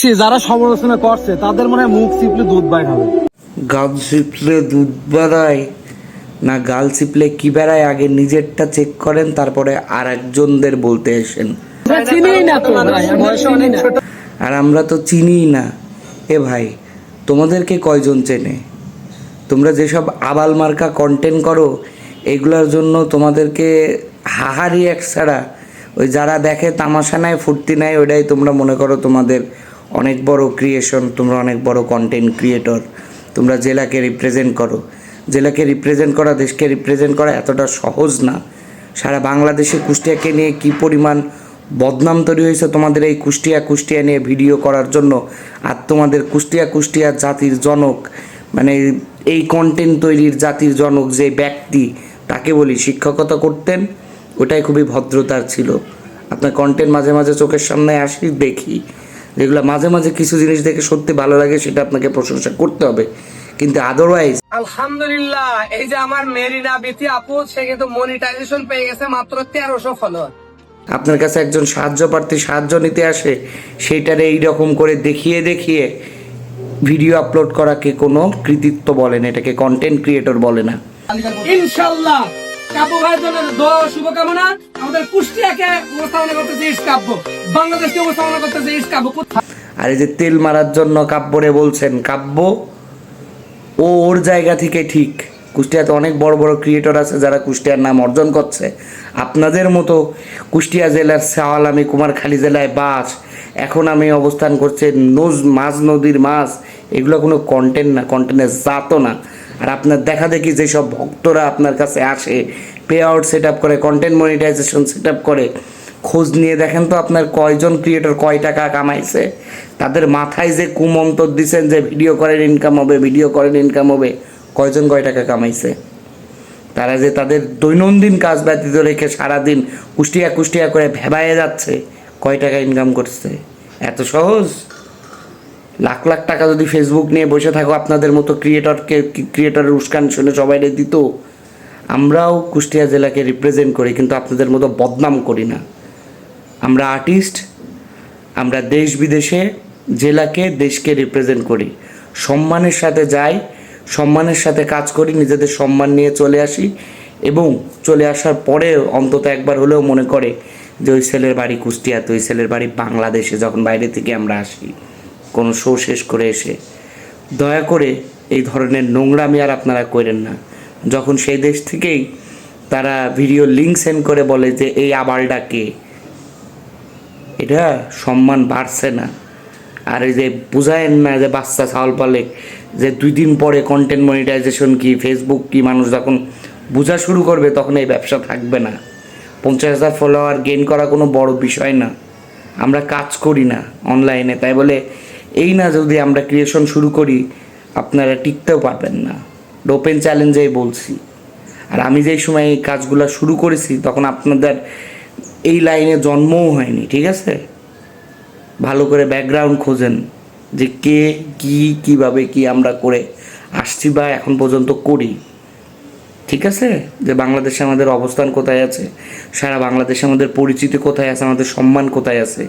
সে যারা সমালোচনা করছে তাদের মনে হয় মুখ চিপলে দুধ বাইর হবে। গাল চিপলে দুধ বেড়ায়? না গাল চিপলে কি বেড়ায়? আগে নিজেরটা চেক করেন তারপরে আর একজনদের বলতে আসেন চিনি না তো ভাই, আমরা চিনি না। আর আমরা তো চিনিই না। এ ভাই তোমাদেরকে কয়জন চেনে? তোমরা যেসব আবাল মার্কা কন্টেন্ট করো এগুলোর জন্য তোমাদেরকে হাহারি এক ছাড়া। ওই যারা দেখে তামাশা নেয় ফুর্তি নেয় ওইটাই তোমরা মনে করো তোমাদের অনেক বড় ক্রিয়েশন তোমরা অনেক বড় কন্টেন্ট ক্রিয়েটর তোমরা জেলাকে রিপ্রেজেন্ট করো। জেলাকে রিপ্রেজেন্ট করা, দেশকে রিপ্রেজেন্ট করা এতটা সহজ না। সারা বাংলাদেশে কুষ্টিয়াকে নিয়ে কি পরিমাণ বদনাম তৈরি হয়েছে তোমাদের এই কুষ্টিয়া কুষ্টিয়া নিয়ে ভিডিও করার জন্য? আর তোমাদের কুষ্টিয়া কুষ্টিয়া জাতির জনক মানে এই কন্টেন্ট তৈরির জাতির জনক যে ব্যক্তি, তাকে বলি, শিক্ষকতা করতেন, ওটাই খুবই ভদ্রতার ছিল। আপনার কন্টেন্ট মাঝে মাঝে চোখের সামনে আসি, দেখি। যেগুলো মাঝে মাঝে কিছু জিনিস দেখে সত্যি ভালো লাগে সেটা আপনাকে প্রশংসা করতে হবে। কিন্তু আদারওয়াইজ আলহামদুলিল্লাহ এই যে আমার মেরিনা বিথি আপু সে কিন্তু মনিটাইজেশন পেয়ে গেছে মাত্র তেরোশো ফলোয়ার আপনার কাছে একজন সাহায্য প্রার্থী সাহায্য নিতে আসে সেইটারে এইরকম করে দেখিয়ে দেখিয়ে ভিডিও আপলোড করাকে কোনো কৃতিত্ব বলে না এটাকে কন্টেন্ট ক্রিয়েটর বলে না। ইনশাল্লাহ। কাব্য ভাইয়ের জন্য শুভকামনা আমাদের কুষ্টিয়াকে উপস্থাপনা করতেছে ইস কাব্য, বাংলাদেশকে উপস্থাপনা করতেছে ইস কাব্য। আর এই যে তেল মারার জন্য কাব্যরে বলছেন, কাব্য ও ওর জায়গা থেকে ঠিক। কুষ্টিয়াতে অনেক বড় বড় ক্রিয়েটর আছে যারা কুষ্টিয়ার নাম অর্জন করছে। আপনাদের মতো কুষ্টিয়া জেলার শাওয়াল আমি কুমারখালী জেলায় বাস। এখন আমি অবস্থান করছে নোজ মাছ নদীর মাছ। এগুলো কোনো কন্টেন্ট না কন্টেন্টের জাতও না। আর আপনার দেখা দেখি যেসব ভক্তরা আপনার কাছে আসে পে আউট সেট আপ করে কন্টেন্ট মনিটাইজেশন সেট আপ করে, খোঁজ নিয়ে দেখেন তো আপনার কয়জন ক্রিয়েটর কয় টাকা কামাইছে, তাদের মাথায় যে কুমন্তর দিচ্ছেন যে ভিডিও করেন ইনকাম হবে ভিডিও করেন ইনকাম হবে, কয়জন কয় টাকা কামাইছে? তারা যে তাদের দৈনন্দিন কাজ ব্যতীত রেখে সারাদিন কুষ্টিয়া কুষ্টিয়া করে ভেবায়ে যাচ্ছে, কয় টাকা ইনকাম করছে? এত সহজ? লাখ লাখ টাকা যদি ফেসবুক নিয়ে বসে থাকো, আপনাদের মতো ক্রিয়েটরকে ক্রিয়েটরের উস্কান শুনে সবাই দিত, আমরাও কুষ্টিয়া জেলাকে রিপ্রেজেন্ট করি, কিন্তু আপনাদের মতো বদনাম করি না। আমরা আর্টিস্ট আমরা দেশ বিদেশে জেলাকে, দেশকে রিপ্রেজেন্ট করি। সম্মানের সাথে যাই, সম্মানের সাথে কাজ করি, নিজেদের সম্মান নিয়ে চলে আসি, এবং চলে আসার পরে অন্তত একবার হলেও মনে করে যে ওই ছেলের বাড়ি কুষ্টিয়াতে, ওই ছেলের বাড়ি বাংলাদেশে, যখন বাইরে থেকে আমরা আসি। কোনো শো শেষ করে এসে, দয়া করে এই ধরনের নোংরামি আর আপনারা করেন না। যখন সেই দেশ থেকেই তারা ভিডিও লিঙ্ক সেন্ড করে বলে যে, এই আবালটা কে? এটা সম্মান বাড়ছে না। আর এই যে বুঝায়েন না যে বাচ্চা চাউল পালে যে দুই দিন পরে কন্টেন্ট মনিটাইজেশন কি ফেসবুক কি, মানুষ যখন বোঝা শুরু করবে তখন এই ব্যবসা থাকবে না। পঞ্চাশ হাজার ফলোয়ার গেইন করা কোনো বড় বিষয় না। আমরা কাজ করি না অনলাইনে তাই বলে এই না যদি আমরা ক্রিয়েশন শুরু করি, আপনারা টিকতেও পারবেন না। ওপেন চ্যালেঞ্জেই বলছি। আর আমি যেই সময় এই কাজগুলো শুরু করেছি, তখন আপনাদের এই লাইনে জন্মও হয়নি, ঠিক আছে? ভালো করে ব্যাকগ্রাউন্ড খোঁজেন যে কে, কি, কীভাবে, কি আমরা করে আসছি বা এখন পর্যন্ত করি। ঠিক আছে? যে বাংলাদেশে আমাদের অবস্থান কোথায় আছে, সারা বাংলাদেশে আমাদের পরিচিতি কোথায় আছে, আমাদের সম্মান কোথায় আছে,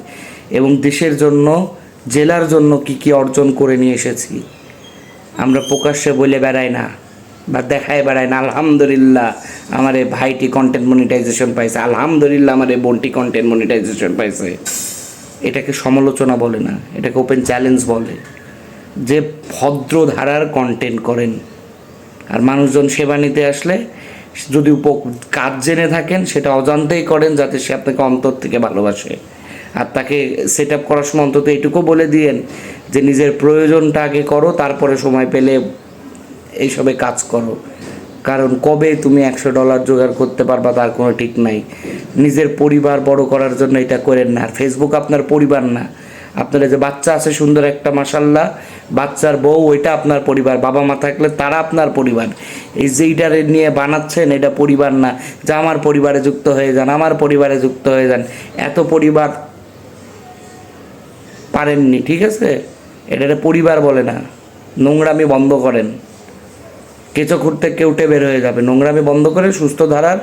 এবং দেশের জন্য জেলার জন্য কি কি অর্জন করে নিয়ে এসেছি। আমরা প্রকাশ্যে বলে বেড়াই না বা দেখায় বেড়াই না, আলহামদুলিল্লাহ আমার এই ভাইটি কন্টেন্ট মনিটাইজেশন পাইছে, আলহামদুলিল্লাহ আমার এই বোনটি কন্টেন্ট মনিটাইজেশন পাইছে। এটাকে সমালোচনা বলে না, এটাকে ওপেন চ্যালেঞ্জ বলে। যে ভদ্র ধারার কন্টেন্ট করেন আর মানুষজন সেবা নিতে আসলে যদি উপ কাজ জেনে থাকেন, সেটা অজান্তেই করেন যাতে সে আপনাকে অন্তর থেকে ভালোবাসে। আর তাকে সেট আপ করার সময় অন্তত এইটুকু বলে দিয়েন যে নিজের প্রয়োজনটা আগে করো, তারপরে সময় পেলে এইসবে কাজ করো। কারণ কবে তুমি একশো ডলার জোগাড় করতে পারবা তার কোনো ঠিক নাই। নিজের পরিবার বড় করার জন্য এটা করেন না। আর ফেসবুক আপনার পরিবার না। আপনার যে বাচ্চা আছে সুন্দর একটা মাসাল্লাহ বাচ্চার বউ, ওইটা আপনার পরিবার। বাবা মা থাকলে তারা আপনার পরিবার। এই যেইটারে নিয়ে বানাচ্ছেন, এটা পরিবার না। যা আমার পরিবারে যুক্ত হয়ে যান, আমার পরিবারে যুক্ত হয়ে যান। এত পরিবার পারেননি, ঠিক আছে? এটা পরিবার বলে না। নোংরামি বন্ধ করেন। কেঁচো খুঁড়তে কেউটে বের হয়ে যাবে। নোংরামি বন্ধ করে সুস্থ ধারার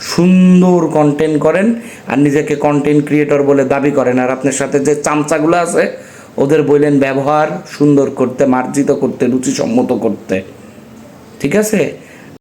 সুন্দর কন্টেন্ট করেন আর নিজেকে কন্টেন্ট ক্রিয়েটর বলে দাবি করেন। আর আপনার সাথে যে চামচাগুলো আছে, ওদের বললেন ব্যবহার সুন্দর করতে, মার্জিত করতে, রুচিসম্মত করতে। ঠিক আছে?